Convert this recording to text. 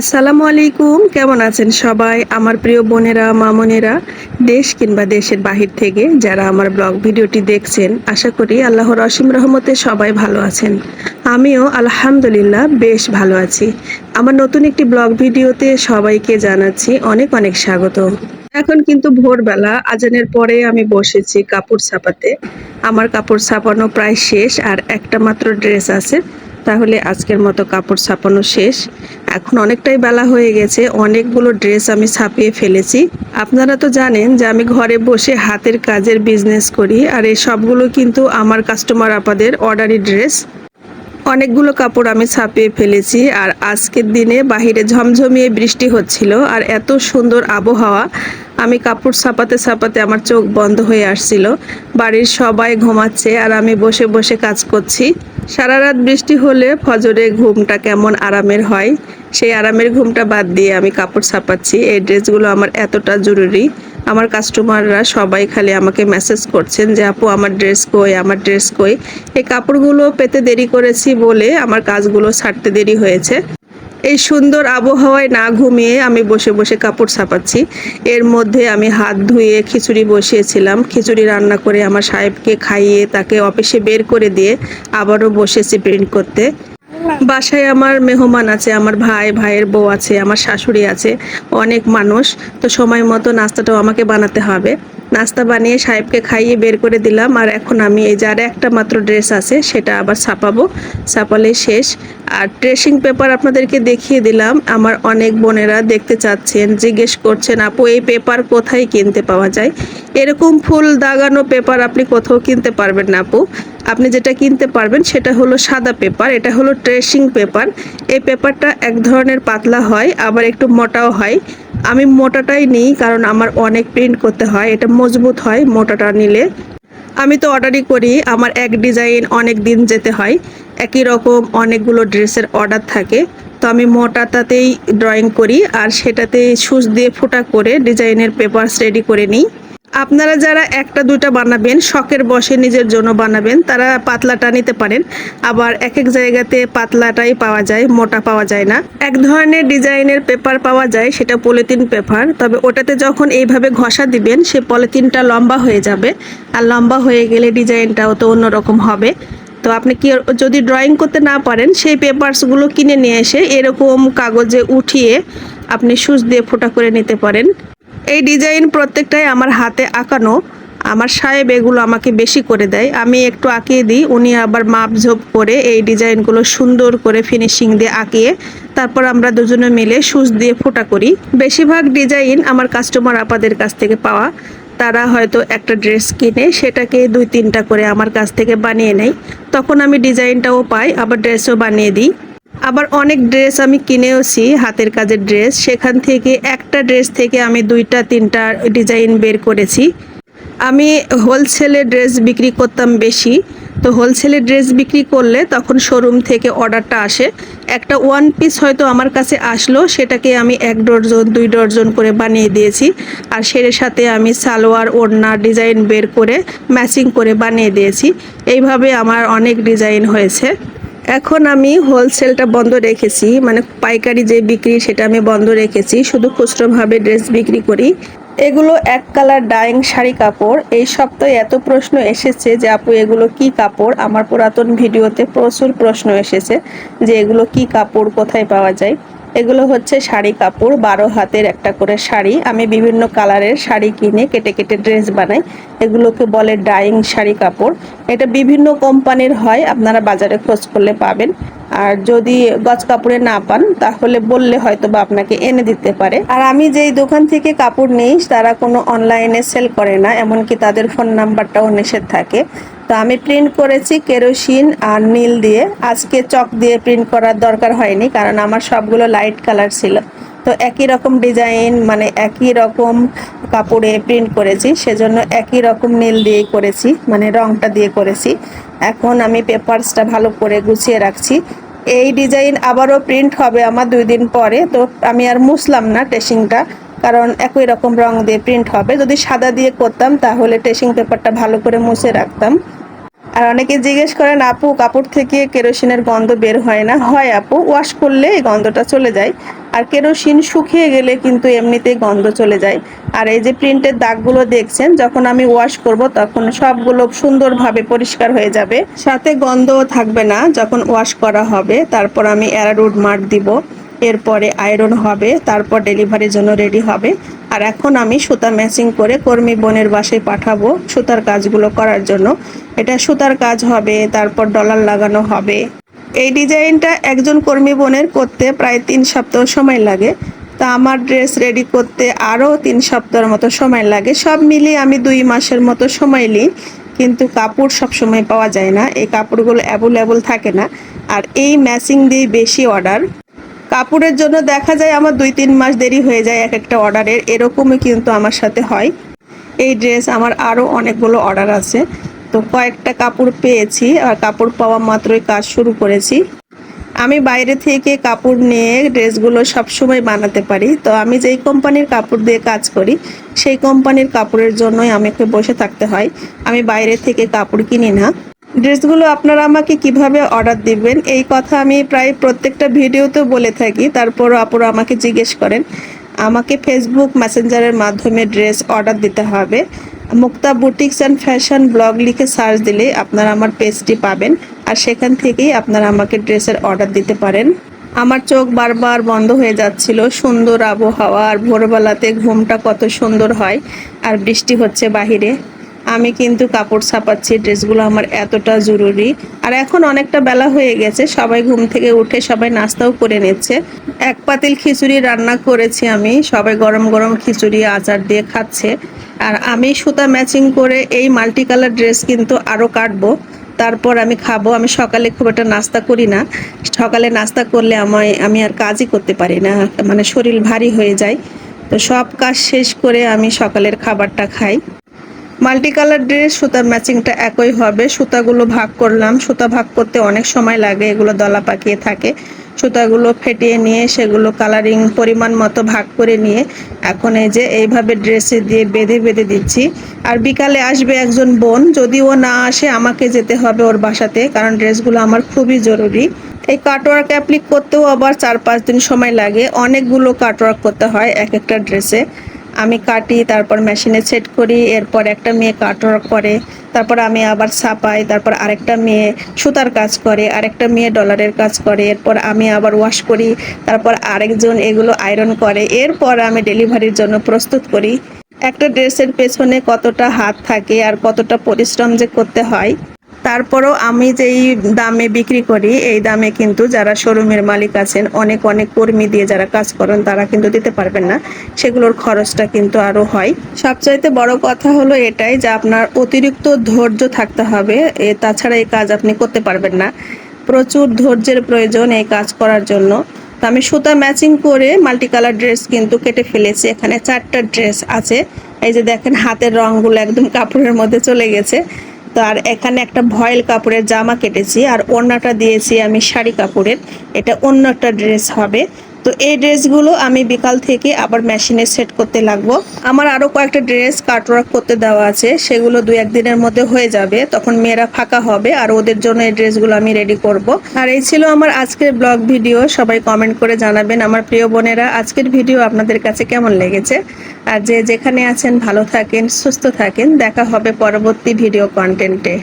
আসসালামু আলাইকুম, কেমন আছেন সবাই? আমার প্রিয় বোনেরা, মামনেরা, দেশ কিংবা দেশের বাহির থেকে যারা আমার ব্লগ ভিডিওটি দেখছেন, আশা করি আল্লাহর অসীম রহমতে সবাই ভালো আছেন। আমিও আলহামদুলিল্লাহ বেশ ভালো আছি। আমার নতুন একটি ব্লগ ভিডিওতে সবাইকে জানাচ্ছি অনেক অনেক স্বাগত এখন কিন্তু ভোরবেলা আজানের পরে আমি বসেছি কাপড় ছাপাতে। আমার কাপড় ছাপানো প্রায় শেষ আর একটা মাত্র ড্রেস আছে। তাহলে আজকের মতো কাপড় ছাপানো শেষ। এখন অনেকটাই বেলা হয়ে গেছে, অনেকগুলো ড্রেস আমি ছাপিয়ে ফেলেছি। আপনারা তো জানেন যে আমি ঘরে বসে হাতের কাজের বিজনেস করি আর এই সবগুলো কিন্তু আমার কাস্টমার আপাদের অর্ডারি ড্রেস অনেকগুলো কাপড় আমি ছাপিয়ে ফেলেছি আর আজকের দিনে বাহিরে ঝমঝমিয়ে বৃষ্টি হচ্ছিল আর এত সুন্দর আবহাওয়া, আমি কাপড় ছাপাতে ছাপাতে আমার চোখ বন্ধ হয়ে আসছিল। বাড়ির সবাই ঘুমাচ্ছে আর আমি বসে বসে কাজ করছি। সারা রাত বৃষ্টি হলে ফজরে ঘুমটা কেমন আরামের হয়? সেই আরামের ঘুমটা বাদ দিয়ে আমি কাপড় ছাপাচ্ছি। এই ড্রেসগুলো আমার এতটা জরুরি। আমার কাস্টমাররা সবাই খালি আমাকে মেসেজ করছেন যে, আপু, আমার ড্রেস কই, আমার ড্রেস কই? এই কাপড়গুলো পেতে দেরি করেছি বলে আমার কাজগুলো ছাড়তে দেরি হয়েছে। এই সুন্দর আবহাওয়ায় না ঘুমিয়ে আমি বসে বসে কাপড় ছাপাচ্ছি। এর মধ্যে আমি হাত ধুয়ে খিচুড়ি বসিয়েছিলাম। খিচুড়ি রান্না করে আমার সাহেবকে খাইয়ে তাকে অফিসে বের করে দিয়ে আবারও বসেছি প্রিন্ট করতে। বাসায় আমার মেহমান আছে, আমার ভাই, ভাইয়ের বউ আছে, আমার শাশুড়ি আছে, অনেক মানুষ। তো সময় মতো নাস্তাটাও আমাকে বানাতে হবে। নাস্তা বানিয়ে সাহেবকে খাইয়ে বের করে দিলাম। আর এখন আমি এই যার একটা মাত্র ড্রেস আছে, সেটা আবার ছাপাবো। ছাপালে শেষ। আর ড্রেসিং পেপার আপনাদেরকে দেখিয়ে দিলাম। আমার অনেক বোনেরা দেখতে চাচ্ছেন, জিজ্ঞেস করছেন, আপু, এই পেপার কোথায় কিনতে পাওয়া যায়? এরকম ফুল দাগানো পেপার আপনি কোথাও কিনতে পারবেন না, আপু। আপনি যেটা কিনতে পারবেন সেটা হলো সাদা পেপার, এটা হলো ট্রেসিং পেপার। এই পেপারটা এক ধরনের পাতলা হয়, আবার একটু মোটাও হয়। আমি মোটাটাই নিই, কারণ আমার অনেক প্রিন্ট করতে হয়, এটা মজবুত হয় মোটাটা নিলে। আমি তো অর্ডারই করি, আমার এক ডিজাইন অনেক দিন যেতে হয়, একই রকম অনেকগুলো ড্রেসের অর্ডার থাকে। তো আমি মোটাটাতেই ড্রয়িং করি, আর সেটাতে সুচ দিয়ে ফোটা করে ডিজাইনের পেপারস রেডি করে নিই। আপনারা যারা একটা, দুইটা বানাবেন, শখের বসে নিজের জন্য বানাবেন, তারা পাতলাটা নিতে পারেন। আবার এক এক জায়গাতে পাতলাটাই পাওয়া যায়, মোটা পাওয়া যায় না। এক ধরনের ডিজাইনের পেপার পাওয়া যায়, সেটা পলিথিন পেপার। তবে ওটাতে যখন এইভাবে ঘষা দিবেন, সে পলিথিনটা লম্বা হয়ে যাবে। আর লম্বা হয়ে গেলে ডিজাইনটাও তো অন্যরকম হবে। তো আপনি কি যদি ড্রয়িং করতে না পারেন, সেই পেপারসগুলো কিনে নিয়ে এসে এরকম কাগজে উঠিয়ে আপনি সুচ দিয়ে ফোটা করে নিতে পারেন। এই ডিজাইন প্রত্যেকটাই আমার হাতে আঁকানো। আমার সাহেব এগুলো আমাকে বেশি করে দেয়। আমি একটু আঁকিয়ে দিই, উনি আবার মাপ ঝোপ করে এই ডিজাইনগুলো সুন্দর করে ফিনিশিং দিয়ে আঁকিয়ে তারপর আমরা দুজনে মিলে সুচ দিয়ে ফোটা করি। বেশিরভাগ ডিজাইন আমার কাস্টমার আপাদের কাছ থেকে পাওয়া। তারা হয়তো একটা ড্রেস কিনে, সেটাকে দুই তিনটা করে আমার কাছ থেকে বানিয়ে নেয়। তখন আমি ডিজাইনটাও পাই, আবার ড্রেসও বানিয়ে দিই। আবার অনেক ড্রেস আমি কিনেওছি, হাতের কাজের ড্রেস সেখান থেকে একটা ড্রেস থেকে আমি দুইটা, তিনটা ডিজাইন বের করেছি। আমি হোলসেলে ড্রেস বিক্রি করতাম বেশি। তো হোলসেলে ড্রেস বিক্রি করলে তখন শোরুম থেকে অর্ডারটা আসে। একটা ওয়ান পিস হয়তো আমার কাছে আসলো, সেটাকে আমি এক ডর্জন দুই ডর্জন করে বানিয়ে দিয়েছি। আর সের সাথে আমি সালোয়ার, ওড়না ডিজাইন বের করে ম্যাচিং করে বানিয়ে দিয়েছি। এইভাবে আমার অনেক ডিজাইন হয়েছে। এখন আমি হোলসেলটা বন্ধ রেখেছি মানে পাইকারি যে বিক্রি সেটা আমি বন্ধ রেখেছি, শুধু খুচরোভাবে ড্রেস বিক্রি করি। এগুলো এক কালার ডাইং শাড়ি কাপড়। এই সপ্তাহে এত প্রশ্ন এসেছে যে, আপু, এগুলো কি কাপড়? আমার পুরাতন ভিডিওতে প্রচুর প্রশ্ন এসেছে যে, এগুলো কি কাপড়? কোথায় পাওয়া যায়? এগুলো হচ্ছে শাড়ি কাপড়, বারো হাতের একটা করে শাড়ি। আমি বিভিন্ন কালারের শাড়ি কিনে কেটে কেটে ড্রেস বানাই। এগুলোকে বলে ডাইং শাড়ি কাপড়। এটা বিভিন্ন কোম্পানির হয়, আপনারা বাজারে খোঁজ করলে পাবেন। আর যদি গজ কাপড়ে না পান, তাহলে বললে হয়তো বা আপনাকে এনে দিতে পারে। আর আমি যেই দোকান থেকে কাপড় নিই, তারা কোনো অনলাইনে সেল করে না, এমনকি তাদের ফোন নাম্বারটাও নিষেধ থাকে। তো আমি প্রিন্ট করেছি কেরোসিন আর নীল দিয়ে। আজকে চক দিয়ে প্রিন্ট করার দরকার হয়নি কারণ আমার সবগুলো লাইট কালার ছিল। তো একই রকম ডিজাইন মানে একই রকম কাপড়ে প্রিন্ট করেছি, সেজন্য একই রকম নীল দিয়েই করেছি মানে রংটা দিয়ে করেছি। এখন আমি পেপারসটা ভালো করে গুছিয়ে রাখছি। এই ডিজাইন আবারও প্রিন্ট হবে আমার দুই দিন পরে, তো আমি আর মুছলাম না টেসিংটা কারণ একই রকম রং দিয়ে প্রিন্ট হবে। যদি সাদা দিয়ে করতাম, তাহলে টেসিং পেপারটা ভালো করে মুছে রাখতাম। আর অনেকে জিজ্ঞেস করেন, আপু, কাপড় থেকে কেরোসিনের গন্ধ বের হয় না? হয় আপু ওয়াশ করলে এই গন্ধটা চলে যায়। আর কেরোসিন শুকিয়ে গেলে কিন্তু এমনিতেই গন্ধ চলে যায়। আর এই যে প্রিন্টের দাগগুলো দেখছেন, যখন আমি ওয়াশ করব তখন সবগুলো সুন্দরভাবে পরিষ্কার হয়ে যাবে। সাথে গন্ধও থাকবে না যখন ওয়াশ করা হবে। তারপর আমি অ্যারারুড মার্ক দিব। এরপরে আয়রন হবে, তারপর ডেলিভারির জন্য রেডি হবে। আর এখন আমি সুতা ম্যাচিং করে কর্মী বোনের বাসায় পাঠাবো সুতার কাজগুলো করার জন্য। এটা সুতার কাজ হবে, তারপর ডলার লাগানো হবে। এই ডিজাইনটা একজন কর্মী বোনের করতে প্রায় তিন সপ্তাহ সময় লাগে। তা আমার ড্রেস রেডি করতে আরও তিন সপ্তাহের মতো সময় লাগে। সব মিলিয়ে আমি দুই মাসের মতো সময় নিই। কিন্তু কাপড় সব সময় পাওয়া যায় না। এই কাপড়গুলো অ্যাভেলেবল থাকে না। আর এই ম্যাচিং দিয়ে বেশি অর্ডার কাপড়ের জন্য দেখা যায় আমার দুই তিন মাস দেরি হয়ে যায় এক একটা অর্ডারের। এরকমই কিন্তু আমার সাথে হয়। এই ড্রেস আমার আরও অনেকগুলো অর্ডার আছে। তো কয়েকটা কাপড় পেয়েছি আর কাপড় পাওয়া মাত্রই কাজ শুরু করেছি। আমি বাইরে থেকে কাপড় নিয়ে ড্রেসগুলো সবসময় বানাতে পারি। তো আমি যেই কোম্পানির কাপড় দিয়ে কাজ করি, সেই কোম্পানির কাপড়ের জন্যই আমাকে বসে থাকতে হয়। আমি বাইরে থেকে কাপড় কিনি না। ড্রেসগুলো আপনারা আমাকে কীভাবে অর্ডার দিবেন? এই কথা আমি প্রায় প্রত্যেকটা ভিডিওতেও বলে থাকি। তারপরও আপুরা আমাকে জিজ্ঞেস করেন, আমাকে ফেসবুক মেসেঞ্জারের মাধ্যমে ড্রেস অর্ডার দিতে হবে। Mukta boutiques and fashion blog লিখে সার্চ দিলে আপনারা আমার পেজটি পাবেন আর সেখান থেকেই আপনারা আমাকে ড্রেসের অর্ডার দিতে পারেন। আমার চোখ বারবার বন্ধ হয়ে যাচ্ছিল, সুন্দর আবহাওয়া আর ভোরবেলাতে ঘুমটা কত সুন্দর হয় আর বৃষ্টি হচ্ছে বাহিরে। আমি কিন্তু কাপড় ছাপাচ্ছি, ড্রেসগুলো আমার এতটা জরুরি। আর এখন অনেকটা বেলা হয়ে গেছে, সবাই ঘুম থেকে উঠে সবাই নাস্তাও করে নিচ্ছে। এক পাতিল খিচুড়ি রান্না করেছি আমি, সবাই গরম গরম খিচুড়ি, আচার দিয়ে খাচ্ছে। আর আমি সুতা ম্যাচিং করে এই মাল্টি কালার ড্রেস কিন্তু আরও কাটবো। তারপর আমি খাব, আমি সকালে খুব একটা নাস্তা করি না। সকালে নাস্তা করলে আমায়, আমি আর কাজই করতে পারি না মানে শরীর ভারী হয়ে যায়। তো সব কাজ শেষ করে আমি সকালের খাবারটা খাই। মাল্টি কালার ড্রেস, সুতার ম্যাচিংটা একই হবে। সুতাগুলো ভাগ করলাম। সুতা ভাগ করতে অনেক সময় লাগে, এগুলো দলা পাকিয়ে থাকে। সুতাগুলো ফেটিয়ে নিয়ে সেগুলো কালারিং পরিমাণ মতো ভাগ করে নিয়ে এখন এই যে এইভাবে ড্রেসে দিয়ে বেঁধে বেঁধে দিচ্ছি। আর বিকালে আসবে একজন বোন যদি ও না আসে, আমাকে যেতে হবে ওর বাসাতে, কারণ ড্রেসগুলো আমার খুবই জরুরি। এই কাটওয়ার্ক অ্যাপ্লিক করতেও আবার চার পাঁচ দিন সময় লাগে। অনেকগুলো কাটওয়ার্ক করতে হয় এক একটা ড্রেসে। আমি কাটি, তারপর মেশিনে সেট করি, এরপর একটা মেয়ে কাটওয়ার্ক করে তারপর আমি আবার ছাপাই, তারপর আরেকটা মেয়ে সুতার কাজ করে, আরেকটা মেয়ে ডলারের কাজ করে, এরপর আমি আবার ওয়াশ করি, তারপর আরেকজন এগুলো আয়রন করে, এরপর আমি ডেলিভারির জন্য প্রস্তুত করি। একটা ড্রেসের পেছনে কতটা হাত থাকে আর কতটা পরিশ্রম যে করতে হয়। তারপরও আমি যেই দামে বিক্রি করি, এই দামে কিন্তু যারা শোরুমের মালিক আছেন, অনেক অনেক কর্মী দিয়ে যারা কাজ করেন, তারা কিন্তু দিতে পারবেন না। সেগুলোর খরচটা কিন্তু আরও হয়। সবচাইতে বড় কথা হলো এটাই যে আপনার অতিরিক্ত ধৈর্য থাকতে হবে। এ তাছাড়া এই কাজ আপনি করতে পারবেন না। প্রচুর ধৈর্যের প্রয়োজন এই কাজ করার জন্য। তো আমি সুতা ম্যাচিং করে মাল্টি কালার ড্রেস কিন্তু কেটে ফেলেছি। এখানে চারটা ড্রেস আছে। এই যে দেখেন, হাতের রঙগুলো একদম কাপড়ের মধ্যে চলে গেছে। তো আর এখানে একটা ভয়েল কাপড়ের জামা কেটেছি আর ওড়নাটা দিয়েছি আমি শাড়ি কাপড়ের। এটা অন্য একটা ড্রেস হবে। তো এই ড্রেসগুলো আমি বিকাল থেকে আবার মেশিনে সেট করতে লাগবো। আমার আরও কয়েকটা ড্রেস কাটওয়ার্ক করতে দেওয়া আছে, সেগুলো দু একদিনের মধ্যে হয়ে যাবে, তখন মেয়েরা ফাঁকা হবে আর ওদের জন্য এই ড্রেসগুলো আমি রেডি করব। আর এই ছিল আমার আজকের ব্লগ ভিডিও সবাই কমেন্ট করে জানাবেন। আমার প্রিয় বোনেরা, আজকের ভিডিও আপনাদের কাছে কেমন লেগেছে? আর যে যেখানে আছেন, ভালো থাকেন, সুস্থ থাকেন। দেখা হবে পরবর্তী ভিডিও কন্টেন্টে